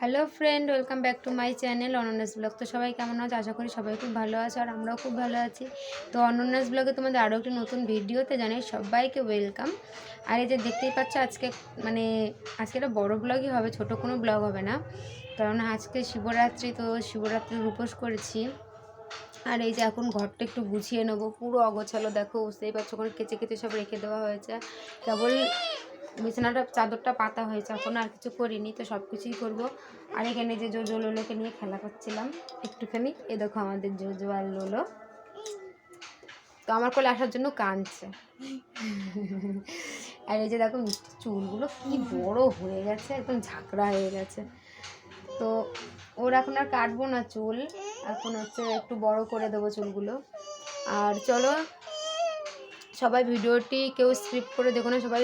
Hello friend, welcome back to my channel অনন্যাস blog. তো সবাই কেমন আছে? আশা করি সবাই খুব ভালো আছে আর আমরাও খুব ভালো আছি। তো অনন্যাস ব্লগে তোমাদের আরও একটি নতুন ভিডিওতে জানাই সবাইকে ওয়েলকাম। আর এই যে দেখতেই পাচ্ছ, আজকে মানে আজকে একটা বড়ো ব্লগই হবে, ছোট কোনো ব্লগ হবে না। কারণ আজকে শিবরাত্রি, তো শিবরাত্রির উপোস করেছি। আর এই যে এখন ঘরটা একটু গুছিয়ে নেব, পুরো অগোছালো, দেখো, বুঝতেই পারছ, ওখানে কেচে কেচে সব রেখে দেওয়া হয়েছে। কেবল বিছানাটা, চাদরটা পাতা হয়েছে। এখন আর কিছু করিনি, তো সব কিছুই করব। আর এখানে যে জোজো লোলোকে নিয়ে খেলা করছিলাম, একটুখানি। এ দেখো আমাদের জোজো আর লোলো। তো আমার কোলে আসার জন্য কাঁদছে। আর এই যে দেখো চুলগুলো কি বড় হয়ে গেছে, একদম ঝাঁকড়া হয়ে গেছে। তো ওর এখন আর কাটবো না চুল, এখন হচ্ছে একটু বড় করে দেবো চুলগুলো। আর চলো, সবাই ভিডিওটি কেউ স্ক্রিপ্ট করে দেখো না, সবাই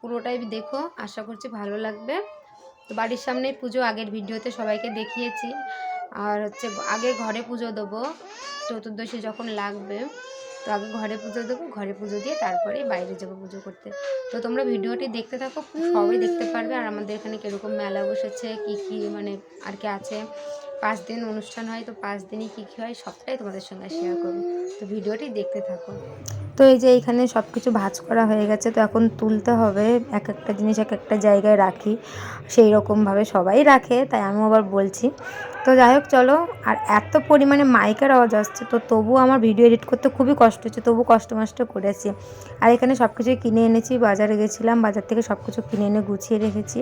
পুরোটাই দেখো, আশা করছি ভালো লাগবে। তো বাড়ির সামনেই পুজো, আগের ভিডিওতে সবাইকে দেখিয়েছি। আর হচ্ছে আগে ঘরে পুজো দেবো, চতুর্দশী যখন লাগবে, তো আগে ঘরে পুজো দেবো, ঘরে পুজো দিয়ে তারপরে বাইরে যাব পুজো করতে। তো তোমরা ভিডিওটি দেখতে থাকো, সবাই দেখতে পারবে। আর আমাদের এখানে কীরকম মেলা বসেছে, কি কি মানে আর কি আছে পাঁচ দিন অনুষ্ঠান হয়, তো পাঁচ দিনই কী কী হয় সবটাই তোমাদের সঙ্গে শেয়ার করব। তো ভিডিওটি দেখতে থাকো। তো এই যে এখানে সব কিছু ভাজ করা হয়ে গেছে, তো এখন তুলতে হবে, এক একটা জিনিস এক একটা জায়গায় রাখি, সেই রকমভাবে সবাই রাখে, তাই আমিও আবার বলছি। তো যাই হোক, চলো, আর এত পরিমাণে মাইকের আওয়াজ আসছে, তো তবু আমার ভিডিও এডিট করতে খুবই কষ্ট হচ্ছে তবু কষ্ট মষ্ট করেছি। আর এখানে সব কিছুই কিনে এনেছি, বাজারে গেছিলাম, বাজার থেকে সব কিছু কিনে এনে গুছিয়ে রেখেছি।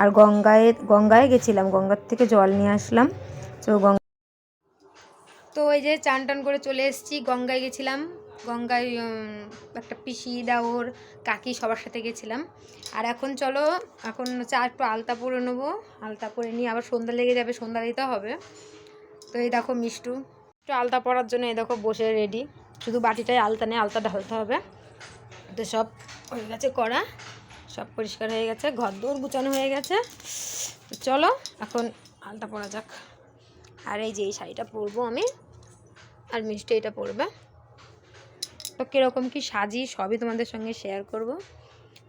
আর গঙ্গায় গঙ্গায় গেছিলাম, গঙ্গার থেকে জল নিয়ে আসলাম। তো গঙ্গা তো ওই যে চান টান করে চলে এসেছি, গঙ্গায় গেছিলাম। গঙ্গায় একটা পিসি দাওর কাকি সবার সাথে গেছিলাম। আর এখন চলো, এখন চা একটু আলতা পরে নেব। আলতা পরে নিয়ে আবার সন্ধ্যা লেগে যাবে, সন্ধ্যা দিতে হবে। তো এই দেখো মিষ্টু, একটু আলতা পরার জন্য এই দেখো বসে রেডি শুধু বাটিটাই আলতা নেই আলতা ঢালতে হবে। তো সব হয়ে গেছে করা, সব পরিষ্কার হয়ে গেছে ঘর দৌড় গুছানো হয়ে গেছে। চলো, এখন আলতা পরা যাক। আর এই যে এই শাড়িটা পরবো আমি, আর মিষ্টি এটা পরবে। তো কীরকম কি সাজি সবই তোমাদের সঙ্গে শেয়ার করব।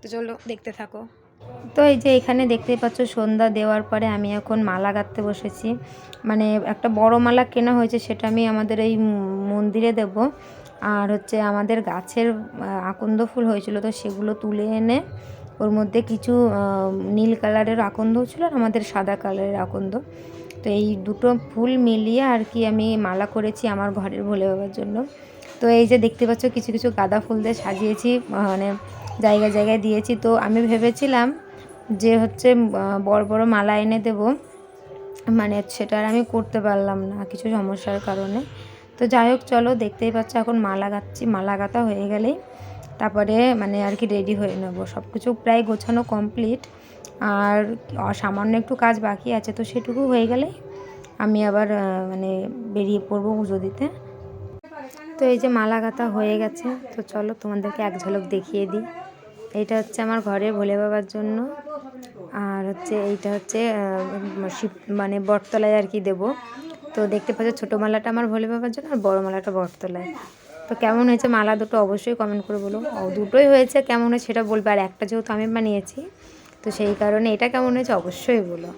তো চলো দেখতে থাকো। তো এই যে এখানে দেখতেই পাচ্ছ সন্ধ্যা দেওয়ার পরে আমি এখন মালা গাঁথতে বসেছি। মানে একটা বড় মালা কেনা হয়েছে সেটা আমি আমাদের এই মন্দিরে দেব। আর হচ্ছে আমাদের গাছের আকন্দ ফুল হয়েছিল তো সেগুলো তুলে এনে ওর মধ্যে কিছু নীল কালারের আকন্দ ছিল আর আমাদের সাদা কালারের আকন্দ। তো এই দুটো ফুল মিলিয়ে আর কি আমি মালা করেছি আমার ঘরের ভোলে বাবার জন্য। তো এই যে দেখতে পাচ্ছ কিছু কিছু গাঁদা ফুল দিয়ে সাজিয়েছি মানে জায়গায় জায়গায় দিয়েছি। তো আমি ভেবেছিলাম যে হচ্ছে বড় বড় মালা এনে দেব। মানে সেটা আর আমি করতে পারলাম না কিছু সমস্যার কারণে। তো যাই হোক, চলো দেখতেই পাচ্ছ এখন মালা গাচ্ছি, মালা গাঁথা হয়ে গেলেই। তারপরে মানে আর কি রেডি হয়ে নেব। সব কিছু প্রায় গোছানো কমপ্লিট আর সামান্য একটু কাজ বাকি আছে, তো সেটুকু হয়ে গেলে আমি আবার মানে বেরিয়ে পড়ব পুজো দিতে। তো এই যে মালা গাঁথা হয়ে গেছে, তো চলো তোমাদেরকে এক ঝলক দেখিয়ে দিই। এইটা হচ্ছে আমার ঘরে ভোলে বাবার জন্য, আর হচ্ছে এইটা হচ্ছে শিব মানে বটতলায় আর কি দেব। তো দেখতে পাচ্ছ ছোটো মালাটা আমার ভোলে বাবার জন্য আর বড়ো মালাটা বটতলায়। তো কেমন হয়েছে মালা দুটো অবশ্যই কমেন্ট করে বলো। দুটোই হয়েছে কেমন হয়েছে সেটা বলবে, আর একটা যেহেতু আমি বানিয়েছি তো সেই কারণে এটা কেমন হয়েছে অবশ্যই বলো।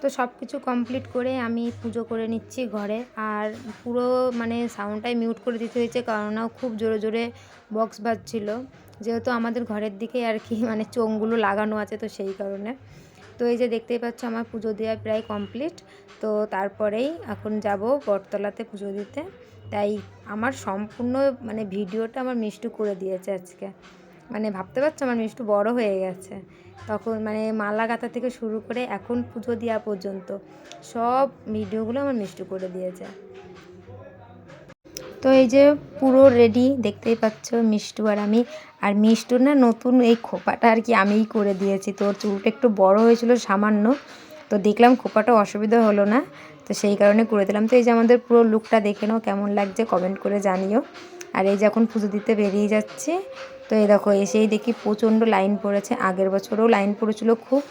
তো সব কিছু কমপ্লিট করে আমি পুজো করে নিচ্ছি ঘরে। আর পুরো মানে সাউন্ডটাই মিউট করে দিতে হয়েছে কেননা খুব জোরে জোরে বক্স বাজছিল। যেহেতু আমাদের ঘরের দিকে আর কি মানে চোঙগুলো লাগানো আছে তো সেই কারণে। তো এই যে দেখতেই পাচ্ছ আমার পুজো দেওয়া প্রায় কমপ্লিট তো তারপরেই এখন যাব বটতলাতে পুজো দিতে। তাই আমার সম্পূর্ণ মানে ভিডিওটা আমার মিষ্টু করে দিয়েছে আজকে। মানে ভাবতে পারছ? আমার মিষ্টু বড় হয়ে গেছে। তখন মানে মালা গাঁথা থেকে শুরু করে এখন পুজো দেওয়া পর্যন্ত সব ভিডিওগুলো আমার মিষ্টু করে দিয়েছে। তো এই যে পুরো রেডি দেখতেই পাচ্ছ মিষ্টু আর আমি। আর মিষ্টুর না নতুন এই খোপাটা আর কি আমিই করে দিয়েছি। তোর চুলটা একটু বড় হয়েছিল, সামান্য। তো দেখলাম খোপাটা অসুবিধা হলো না। তো সেই কারণে করে দিলাম। তো এই যে আমাদের পুরো লুকটা দেখে নাও, কেমন লাগছে? কমেন্ট করে জানিও। আর এই যখন পুজো দিতে বেরিয়ে যাচ্ছে। তো এই দেখো, এসেই দেখি প্রচণ্ড লাইন পড়েছে। আগের বছরও লাইন পড়েছিল খুব।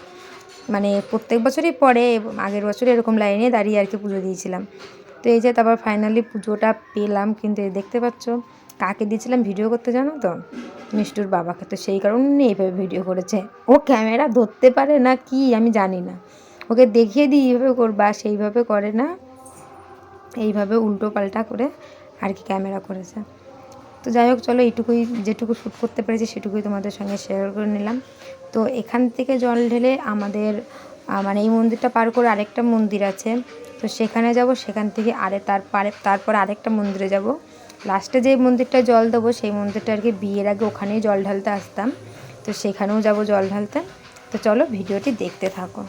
মানে প্রত্যেক বছরই পরে আগের বছর এরকম লাইনে দাঁড়িয়ে আর কি পুজো দিয়েছিলাম। তো এই যে তারপর ফাইনালি পুজোটা পেলাম, কিন্তু দেখতে পাচ্ছ, কাকে দিয়েছিলাম ভিডিও করতে জানো তো? মিষ্টুর বাবাকে। তো সেই কারণে এইভাবে ভিডিও করেছে। ও ক্যামেরা ধরতে পারে না কি, আমি জানি না। ওকে দেখিয়ে দিই, এইভাবে করবা সেইভাবে করে না। এইভাবে উল্টো পাল্টা করে আর কি ক্যামেরা করেছে। তো যাই হোক, চলো এইটুকুই যেটুকু শ্যুট করতে পেরেছি সেটুকুই তোমাদের সঙ্গে শেয়ার করে নিলাম। তো এখান থেকে জল ঢেলে আমাদের মানে এই মন্দিরটা পার করে আরেকটা মন্দির আছে। তো সেখানে যাব, সেখান থেকে আরে তার পারে, তারপর আরেকটা মন্দিরে যাব। লাস্টে যে মন্দিরটা জল দেবো, সেই মন্দিরটা আর কি বিয়ের আগে ওখানেই জল ঢালতে আসতাম। তো সেখানেও যাব জল ঢালতে। তো চলো ভিডিওটি দেখতে থাকো।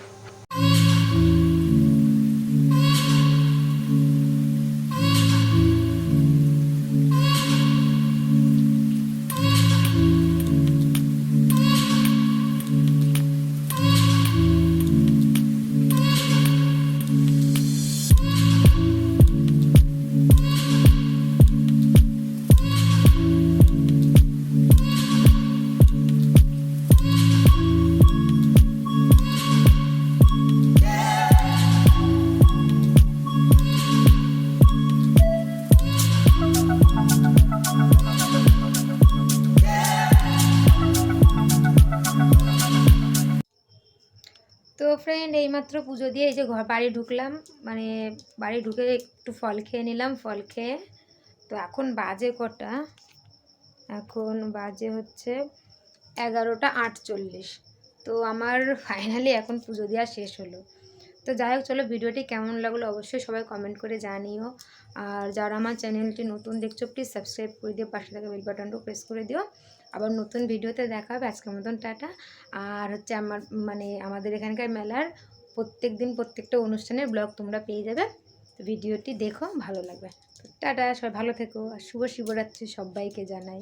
এইমাত্র পুজো দিয়ে এই যে ঘর বাড়ি ঢুকলাম মানে বাড়ি ঢুকে একটু ফল খেয়ে নিলাম, ফল খেয়ে। তো এখন বাজে কটা? এখন বাজে হচ্ছে এগারোটা আটচল্লিশ। তো আমার ফাইনালি এখন পুজো দেওয়া শেষ হলো। তো যাই হোক, চলো ভিডিওটি কেমন লাগল অবশ্যই সবাই কমেন্ট করে জানিও। আর যারা আমার চ্যানেলটি নতুন দেখছ প্লিজ সাবস্ক্রাইব করে দিও, পাশে থাকা বেল বাটনটাও প্রেস করে দিও। আবার নতুন ভিডিওতে দেখা হবে। আজকের মতন টাটা। আর হচ্ছে আমার মানে আমাদের এখানকার মেলার প্রত্যেক দিন প্রত্যেকটা অনুষ্ঠানের ব্লগ তোমরা পেয়ে যাবে। তো ভিডিওটি দেখো, ভালো লাগবে। টাটা, সবাই ভালো থেকো, আর শুভ শিবরাত্রি সবাইকে জানাই।